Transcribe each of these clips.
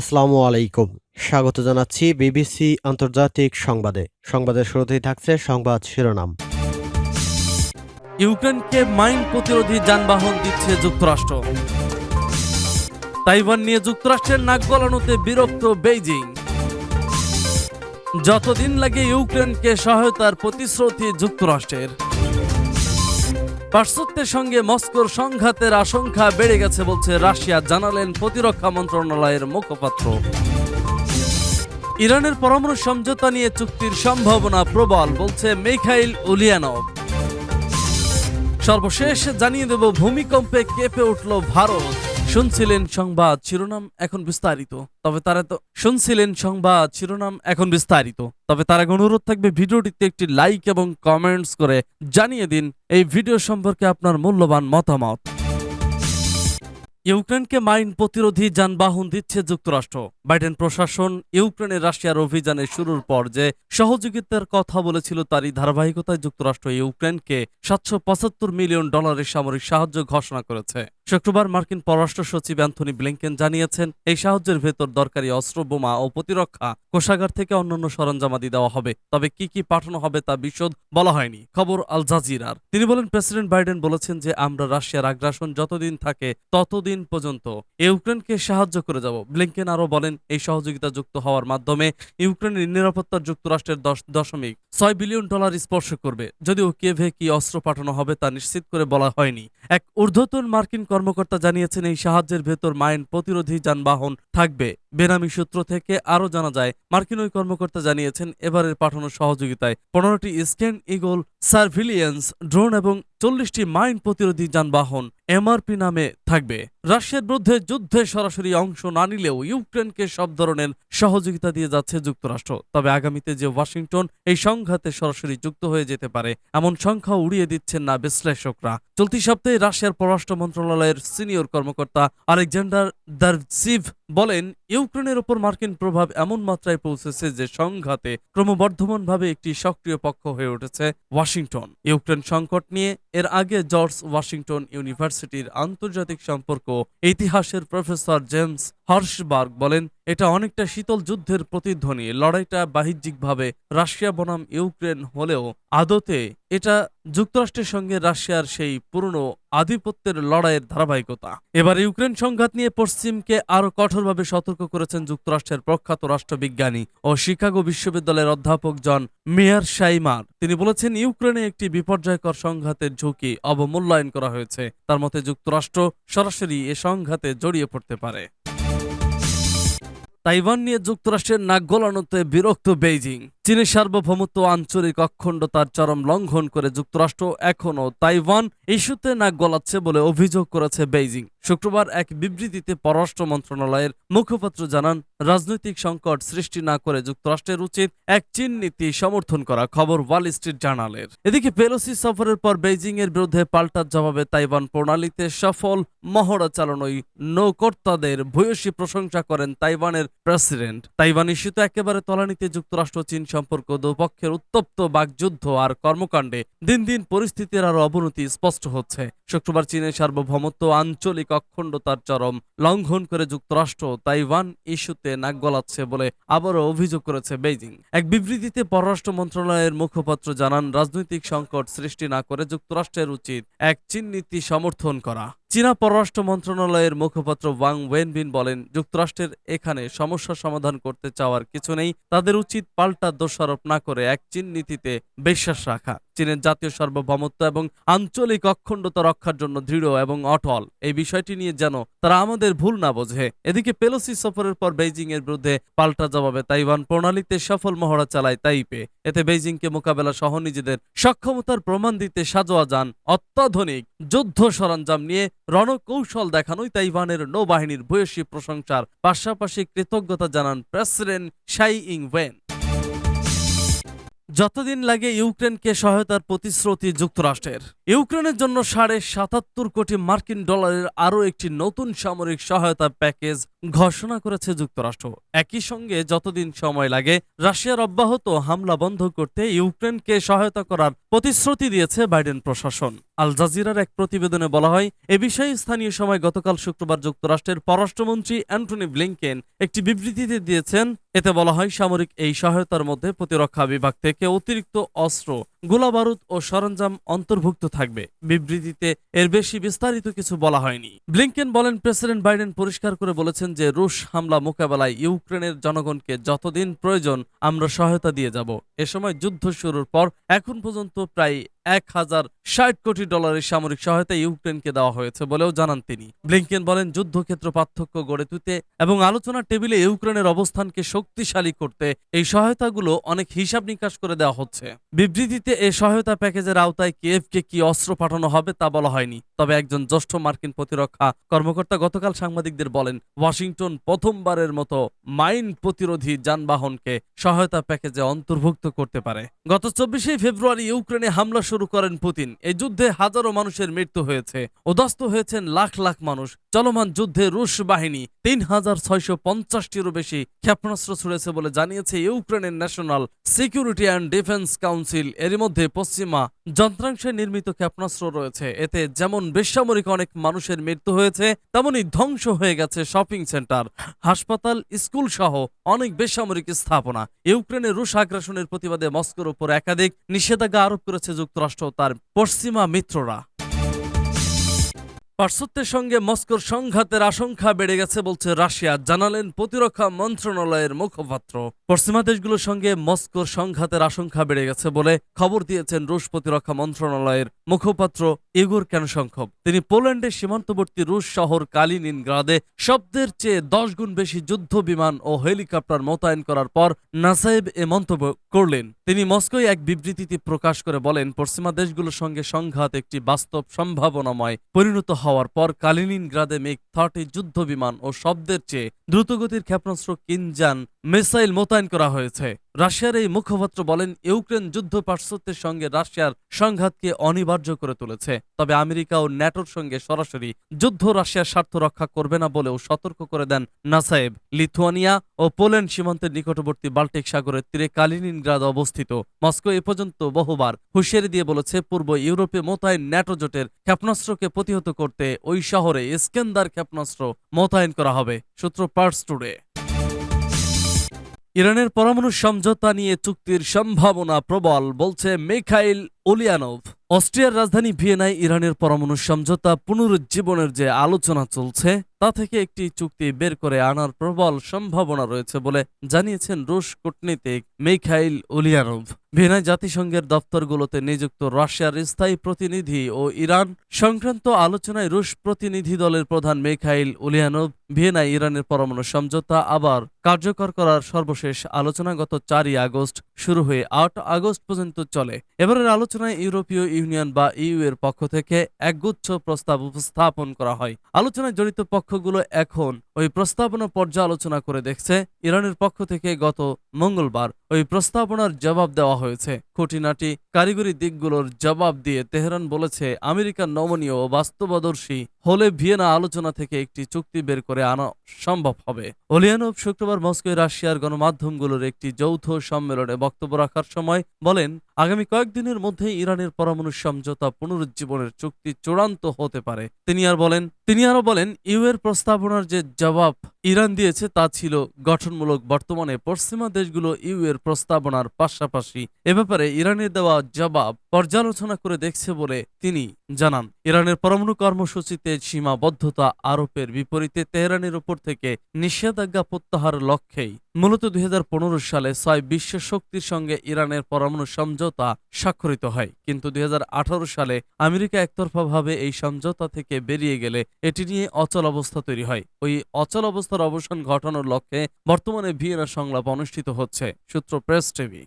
আসসালামু আলাইকুম। স্বাগত জানাচ্ছি বিবিসি আন্তর্জাতিক সংবাদে। সংবাদের শুরুতেই থাকছে সংবাদ শিরোনাম। ইউক্রেনকে মাইন প্রতিরোধী যানবাহন দিচ্ছে যুক্তরাষ্ট্র। তাইওয়ান নিয়ে যুক্তরাষ্ট্রের নাক গলানোতে বিরক্ত বেইজিং। যতদিন লাগে ইউক্রেনকে সহায়তার প্রতিশ্রুতি যুক্তরাষ্ট্রের। পার্শ্বত্যের সঙ্গে মস্কোর সংঘাতের আশঙ্কা বেড়ে গেছে বলছে রাশিয়া, জানালেন প্রতিরক্ষা মন্ত্রণালয়ের মুখপাত্র। ইরানের পরমাণু সমঝোতা নিয়ে চুক্তির সম্ভাবনা প্রবল, বলছে মেখাইল উলিয়ানভ। সর্বশেষ জানিয়ে দেব, ভূমিকম্পে কেঁপে উঠল ভারত। শুনছিলেন সংবাদ, শিরোনাম এখন বিস্তারিত। তবে তারা তো শুনছিলেন সংবাদ, শিরোনাম এখন বিস্তারিত। তবে তার আগে অনুরোধ থাকবে ভিডিওটিতে একটি লাইক এবং কমেন্টস করে জানিয়ে দিন এই ভিডিও সম্পর্কে আপনার মূল্যবান মতামত। ইউক্রেনকে মাইন প্রতিরোধী যানবাহন দিচ্ছে যুক্তরাষ্ট্র। বাইডেন প্রশাসন ইউক্রেনের রাশিয়ার অভিযানের শুরুর পর যে সহযোগিতার কথা বলেছিল তারই ধারাবাহিকতায় যুক্তরাষ্ট্র ইউক্রেনকে সাতশো পঁচাত্তর মিলিয়ন ডলারের সামরিক সাহায্য ঘোষণা করেছে। শুক্রবার মার্কিন পররাষ্ট্র সচিব অ্যান্থনি ব্লিংকেন জানিয়েছেন, এই সাহায্যের ভেতর দরকারি অস্ত্র, বোমা ও প্রতিরক্ষা কোষাগার থেকে অন্যান্য সরঞ্জামাদি দেওয়া হবে। তবে কি কি পাঠানো হবে তা বিশদ বলা হয়নি। খবর আল জাজিরার। তিনি বলেন, প্রেসিডেন্ট বাইডেন বলেছেন যে, আমরা রাশিয়ার আগ্রাসন যতদিন থাকে ততদিন পর্যন্ত ইউক্রেনকে সাহায্য করে যাব। ব্লিংকেন আরও বলেন, এই সহযোগিতা যুক্ত হওয়ার মাধ্যমে ইউক্রেনের নিরাপত্তা যুক্তরাষ্ট্রের দশ দশমিক ছয় বিলিয়ন ডলার স্পর্শ করবে। যদিও কেভে কি অস্ত্র পাঠানো হবে তা নিশ্চিত করে বলা হয়নি। এক ঊর্ধ্বতন মার্কিন কর্মকর্তা জানিয়েছেন এই সাহায্যের ভেতর মাইন প্রতিরোধী যানবাহন থাকবে। বেনামি সূত্র থেকে আরও জানা যায়, মার্কিন ওই কর্মকর্তা জানিয়েছেন এবারের পাঠানো সহযোগিতায় পনেরোটি স্ক্যান ইগল সার্ভিলিয়েন্স, ড্রোন এবং চল্লিশটি মাইন প্রতিরোধী যানবাহন এমআরপি নামে থাকবে। রাশিয়ার বিরুদ্ধে যুদ্ধে সরাসরি অংশ না নিলেও ইউক্রেনকে সব ধরনের সহযোগিতা দিয়ে যাচ্ছে যুক্তরাষ্ট্র। তবে আগামীতে যে ওয়াশিংটন, এই সংঘাতে সরাসরি যুক্ত হয়ে যেতে পারে, এমন সংখ্যা উড়িয়ে দিচ্ছেন না বিশ্লেষকরা। চলতি সপ্তাহে রাশিয়ার পররাষ্ট্র মন্ত্রণালয়ের সিনিয়র কর্মকর্তা আলেকজান্ডার দারসিভ বলেন ইউক্রেনের ওপর মার্কিন প্রভাব এমন মাত্রায় পৌঁছেছে যে সংঘাতে ক্রমবর্ধমানভাবে একটি সক্রিয় পক্ষ হয়ে উঠেছে ওয়াশিংটন। ইউক্রেন সংকট নিয়ে এর আগে জর্জ ওয়াশিংটন ইউনিভার্সিটির আন্তর্জাতিক সম্পর্ক ইতিহাসের প্রফেসর জেমস হর্সবার্গ বলেন, এটা অনেকটা শীতল যুদ্ধের প্রতিধ্বনি। লড়াইটা বাহ্যিকভাবে রাশিয়া বনাম ইউক্রেন হলেও আদতে এটা যুক্তরাষ্ট্রের সঙ্গে রাশিয়ার সেই পুরনো আধিপত্যের লড়াইয়ের ধারাবাহিকতা। এবার ইউক্রেন সংঘাত নিয়ে পশ্চিমকে আরও কঠোরভাবে সতর্ক করেছেন যুক্তরাষ্ট্রের প্রখ্যাত রাষ্ট্রবিজ্ঞানী ও শিকাগো বিশ্ববিদ্যালয়ের অধ্যাপক জন মেয়ার শাইমার। তিনি বলেছেন, ইউক্রেনে একটি বিপর্যয়কর সংঘাতের ঝুঁকি অবমূল্যায়ন করা হয়েছে। তার মতে যুক্তরাষ্ট্র সরাসরি এ সংঘাতে জড়িয়ে পড়তে পারে। তাইওয়ান নিয়ে যুক্তরাষ্ট্রের নাক গলানোতে বিরক্ত বেইজিং। চীনের সার্বভৌমত্ব আঞ্চলিক অখণ্ডতার চরম লঙ্ঘন করে যুক্তরাষ্ট্র এখনও তাইওয়ান ইস্যুতে নাক গলাচ্ছে বলে অভিযোগ করেছে বেইজিং। শুক্রবার এক বিবৃতিতে পররাষ্ট্র মন্ত্রণালয়ের মুখপাত্র জানান, রাজনৈতিক সংকট সৃষ্টি না করে যুক্তরাষ্ট্রের উচিত এক চীন নীতি সমর্থন করা, খবর ওয়াল স্ট্রিট জার্নালের। এদিকে পেলোসি সফরের পর বেইজিং এর বিরুদ্ধে পাল্টার জবাবে তাইওয়ান প্রণালীতে সফল মহড়া চালানোই নৌকর্তাদের ভূয়সী প্রশংসা করেন তাইওয়ানের প্রেসিডেন্ট। তাইওয়ান ইস্যুতে একেবারে তলানিতে যুক্তরাষ্ট্র চীন সম্পর্ক দুপক্ষের উত্তপ্ত বাকযুদ্ধ আর কর্মকাণ্ডে দিন দিন পরিস্থিতির আরও অবনতি স্পষ্ট হচ্ছে। শুক্রবার চীনের সার্বভৌমত্ব আঞ্চলিক অখণ্ডতার চরম লঙ্ঘন করে যুক্তরাষ্ট্র তাইওয়ান ইস্যুতে নাক গলাচ্ছে বলে আবারও অভিযোগ করেছে বেইজিং। এক বিবৃতিতে পররাষ্ট্র মন্ত্রণালয়ের মুখপাত্র জানান, রাজনৈতিক সংকট সৃষ্টি না করে যুক্তরাষ্ট্রের উচিত এক চীন নীতি সমর্থন করা। চীনা পররাষ্ট্র মন্ত্রণালয়ের মুখপাত্র ওয়াং ওয়েনবিন বলেন, যুক্তরাষ্ট্রের এখানে সমস্যা সমাধান করতে চাওয়ার কিছু নেই, তাদের উচিত পাল্টা দোষারোপ না করে এক চীন নীতিতে বিশ্বাস রাখা। চীনের জাতীয় সার্বভৌমত্ব এবং আঞ্চলিক অখণ্ডতা রক্ষার জন্য দৃঢ় এবং অটল। এই বিষয়টি নিয়ে যেন তারা আমাদের ভুল না বোঝে। এদিকে পেলোসি সফরের পর বেইজিং এর বিরুদ্ধে পাল্টা জবাবে তাইওয়ান প্রণালীতে সফল মহড়া চালায় তাইপে। এতে বেইজিংকে মোকাবেলা সহ নিজেদের সক্ষমতার প্রমাণ দিতে সাজোয়া যান অত্যাধুনিক যুদ্ধ সরঞ্জাম নিয়ে রণকৌশল দেখানোই তাইওয়ানের নৌবাহিনীর ভূয়সী প্রশংসার পাশাপাশি কৃতজ্ঞতা জানান প্রেসিডেন্ট শাই ইং ওয়েন যতদিন লাগে ইউক্রেনকে সহায়তার প্রতিশ্রুতি যুক্তরাষ্ট্রের। ইউক্রেনের জন্য সাড়ে সাতাত্তর কোটি মার্কিন ডলারের আরও একটি নতুন সামরিক সহায়তা প্যাকেজ ঘোষণা করেছে যুক্তরাষ্ট্র। একই সঙ্গে যতদিন সময় লাগে, রাশিয়ার অব্যাহত হামলা বন্ধ করতে ইউক্রেনকে সহায়তা করার প্রতিশ্রুতি দিয়েছে বাইডেন প্রশাসন। আল জাজিরার এক প্রতিবেদনে বলা হয়, এ বিষয়ে স্থানীয় সময় গতকাল শুক্রবার যুক্তরাষ্ট্রের পররাষ্ট্রমন্ত্রী অ্যান্টনি ব্লিংকেন একটি বিবৃতিতে দিয়েছেন, এতে বলা হয় সামরিক এই সহায়তার মধ্যে প্রতিরক্ষা বিভাগ থেকে অতিরিক্ত অস্ত্র গোলাবারুদ ও সরঞ্জাম অন্তর্ভুক্ত থাকবে। বিবৃতিতে এর বেশি বিস্তারিত কিছু বলা হয়নি। ব্লিংকেন বলেন, প্রেসিডেন্ট বাইডেন পরিষ্কার করে বলেছেন যে রুশ হামলা মোকাবেলায় ইউক্রেনের জনগণকে যতদিন প্রয়োজন আমরা সহায়তা দিয়ে যাব। এ সময় যুদ্ধ শুরুর পর এখন পর্যন্ত প্রায় এক হাজার ষাট কোটি ডলারের সামরিক সহায়তা ইউক্রেনকে দেওয়া হয়েছে বলেও জানান তিনি। ব্লিংকেন বলেন, যুদ্ধক্ষেত্র পার্থক্য গড়ে তুলতে এবং আলোচনার টেবিলে ইউক্রেনের অবস্থানকে শক্তিশালী করতে এই সহায়তাগুলো অনেক হিসাব নিকাশ করে দেওয়া হচ্ছে। বিবৃতিতে এই সহায়তা প্যাকেজের আওতায় কিয়েভকে কি অস্ত্র পাঠানো হবে তা বলা হয়নি। তবে একজন জ্যেষ্ঠ মার্কিন প্রতিরক্ষা কর্মকর্তা গতকাল সাংবাদিকদের বলেন, ওয়াশিংটন প্রথমবারের মতো মাইন প্রতিরোধী যানবাহনকে সহায়তা প্যাকেজে অন্তর্ভুক্ত করতে পারে। গত চব্বিশে ফেব্রুয়ারি ইউক্রেনে হামলা শুরু করেন পুতিন। এই যুদ্ধে হাজারো মানুষের মৃত্যু হয়েছে। উদাস্ত হয়েছেন লাখ লাখ মানুষ। চলমান যুদ্ধে রুশ বাহিনী তিন হাজার ছয়শো পঞ্চাশটিরও বেশি ক্ষেপণাস্ত্র ছুড়েছে বলে জানিয়েছে ইউক্রেনের national security and defence council. এরই মধ্যে পশ্চিমা যন্ত্রাংশে নির্মিত ক্ষেপণাস্ত্র রয়েছে। এতে যেমন বেসামরিক অনেক মানুষের মৃত্যু হয়েছে, তেমনি ধ্বংস হয়ে গেছে শপিং সেন্টার, হাসপাতাল স্কুল সহ অনেক বেসামরিক স্থাপনা। ইউক্রেনের রুশ আগ্রাসনের প্রতিবাদে মস্কোর উপর একাধিক নিষেধাজ্ঞা আরোপ করেছে যুক্তরাষ্ট্র তার পশ্চিমা মিত্ররা। পার্শ্বত্যের সঙ্গে মস্কোর সংঘাতের আশঙ্কা বেড়ে গেছে বলছে রাশিয়া, জানালেন প্রতিরক্ষা মন্ত্রণালয়ের মুখপাত্র। পশ্চিমা দেশগুলোর সঙ্গে মস্কোর সংঘাতের আশঙ্কা বেড়ে গেছে বলে খবর দিয়েছেন রুশ প্রতিরক্ষা মন্ত্রণালয়ের মুখপাত্র ইগোর ক্যানশঙ্কভ তিনি পোল্যান্ডের সীমান্তবর্তী রুশ শহর কালিনিনগ্রাদে শব্দের চেয়ে দশ গুণ বেশি যুদ্ধ বিমান ও হেলিকপ্টার মোতায়েন করার পর নাসাইব এ মন্তব্য করলেন। তিনি মস্কোয় এক বিবৃতিতে প্রকাশ করে বলেন, পশ্চিমা দেশগুলোর সঙ্গে সংঘাত একটি বাস্তব সম্ভাবনাময় পরিণত হওয়ার পর কালিনিনগ্রাদে মেঘ থার্টি যুদ্ধ বিমান ও শব্দের চেয়ে দ্রুতগতির ক্ষেপণাস্ত্র কিনজান মিসাইল মোতায়েন করা হয়েছে। রাশিয়ার এই মুখপাত্র বলেন, ইউক্রেন যুদ্ধ পার্শ্বত্যের সঙ্গে রাশিয়ার সংঘাতকে অনিবার্য করে তুলেছে। তবে আমেরিকা ও ন্যাটোর সঙ্গে সরাসরি যুদ্ধ রাশিয়ার স্বার্থ রক্ষা করবে না বলেও সতর্ক করে দেন নাসায়েব। লিথুয়ানিয়া ও পোল্যান্ড সীমান্তের নিকটবর্তী বাল্টিক সাগরের তীরে কালিনিনগ্রাদ অবস্থিত। মস্কো এ পর্যন্ত বহুবার হুঁশিয়ারি দিয়ে বলেছে, পূর্ব ইউরোপে মোতায়েন ন্যাটো জোটের ক্ষেপণাস্ত্রকে প্রতিহত করতে ওই শহরে স্কেন্দার ক্ষেপণাস্ত্র মোতায়েন করা হবে। সূত্র পার্স টুডে। ইরানের পরমাণু সমঝোতা নিয়ে চুক্তির সম্ভাবনা প্রবল, বলছে মেখাইল ওলিয়ানভ অস্ট্রিয়ার রাজধানী ভিয়েনায় ইরানের পরমাণু সমঝোতা পুনরুজ্জীবনের যে আলোচনা চলছে তা থেকে একটি চুক্তি বের করে আনার প্রবল সম্ভাবনা রয়েছে বলে জানিয়েছেন রুশ কূটনীতিক মিখাইল ওলিয়ানোভ ভিয়েনায় জাতিসংঘের দপ্তরগুলোতে নিযুক্ত রাশিয়ার স্থায়ী প্রতিনিধি ও ইরান সংক্রান্ত আলোচনায় রুশ প্রতিনিধি দলের প্রধান মিখাইল ওলিয়ানোভ ভিয়েনায় ইরানের পরমাণু সমঝোতা আবার কার্যকর করার সর্বশেষ আলোচনা গত চারই আগস্ট শুরু হয়ে আট আগস্ট পর্যন্ত চলে। এবারের আলোচনায় ইউরোপীয় ইউনিয়ন বা ইউ এর পক্ষ থেকে একগুচ্ছ প্রস্তাব উপস্থাপন করা হয়। আলোচনায় জড়িত পক্ষগুলো এখন ওই প্রস্তাবনা পর্যালোচনা করে দেখছে ইরানের পক্ষ থেকে গত মঙ্গলবার ওই প্রস্তাবনার জবাব দেওয়া হয়েছে। খুঁটিনাটি কারিগরি দিকগুলোর জবাব দিয়ে তেহরান বলেছে আমেরিকার নমনীয় ও বাস্তবদর্শী হলে ভিয়েনা আলোচনা থেকে একটি চুক্তি বের করে আনা সম্ভব হবে। ওলিয়ানভ শুক্রবার মস্কোয় রাশিয়ার গণমাধ্যমগুলোর একটি যৌথ সম্মেলনে বক্তব্য রাখার সময় বলেন, আগামী কয়েকদিনের মধ্যে ইরানের পরমাণু সমঝোতা পুনরুজ্জীবনের চুক্তি চূড়ান্ত হতে পারে। তিনি আর বলেন, তিনি আরও বলেন, ইউ এর প্রস্তাবনার যে জবাব ইরান দিয়েছে তা ছিল গঠনমূলক বর্তমানে পশ্চিমা দেশগুলো ইউ এর প্রস্তাবনার পাশাপাশি এ ব্যাপারে ইরানের দেওয়া জবাব পর্যালোচনা করে দেখছে বলে তিনি জানান। ইরানের পরমাণু কর্মসূচিতে সীমাবদ্ধতা আরোপের বিপরীতে তেহরানের উপর থেকে নিষেধাজ্ঞা প্রত্যাহার লক্ষ্যেই মূলত দুই হাজার পনেরো সালে ছয় বিশ্ব শক্তির সঙ্গে ইরানের পরমাণু সমঝোতা স্বাক্ষরিত হয়। কিন্তু দুই হাজার আঠারো সালে আমেরিকা একতরফাভাবে এই সমঝোতা থেকে বেরিয়ে গেলে এটি নিয়ে অচল অবস্থা তৈরি হয়। ওই অচল অবস্থার অবসান ঘটানোর লক্ষ্যে বর্তমানে ভিয়েনা সংলাপ অনুষ্ঠিত হচ্ছে, সূত্র প্রেস টিভি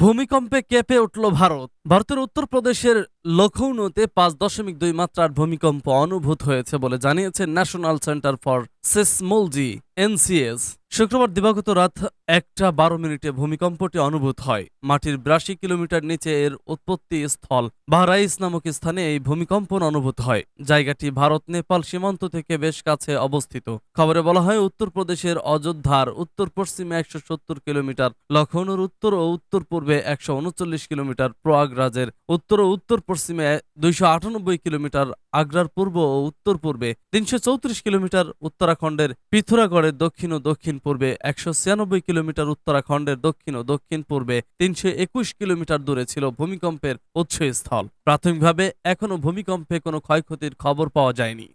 ভূমিকম্পে কেঁপে উঠল ভারত। ভারতের উত্তরপ্রদেশের লখনৌতে পাঁচ দশমিক দুই মাত্রার ভূমিকম্প অনুভূত হয়েছে বলে জানিয়েছে national centre for seismology, NCS. শুক্রবার দিবাগত রাত একটা বারো মিনিটে ভূমিকম্পটি অনুভূত হয়। মাটির বিরাশি কিলোমিটার নিচে এর উৎপত্তি স্থল বাহরাইস নামক স্থানে এই ভূমিকম্পন অনুভূত হয়। জায়গাটি ভারত, নেপাল সীমান্ত থেকে বেশ কাছে অবস্থিত। খবরে বলা হয় উত্তরপ্রদেশের অযোধ্যার উত্তর পশ্চিমে একশো সত্তর কিলোমিটার লখনৌর উত্তর ও উত্তর পূর্বে একশো উনচল্লিশ কিলোমিটার প্রয়াগ প্রয়াগরাজের উত্তর ও উত্তর পশ্চিমে দুইশো আটানব্বই কিলোমিটার আগ্রার পূর্ব ও উত্তর পূর্বে, তিনশো চৌত্রিশ কিলোমিটার উত্তরাখণ্ডের পিথুরাগড়ের দক্ষিণ ও দক্ষিণ পূর্বে, একশো ছিয়ানব্বই কিলোমিটার উত্তরাখণ্ডের দক্ষিণ ও দক্ষিণ পূর্বে, তিনশো একুশ কিলোমিটার দূরে ছিল ভূমিকম্পের উৎসস্থল। প্রাথমিকভাবে এখনও ভূমিকম্পে কোনো ক্ষয়ক্ষতির খবর পাওয়া যায়নি।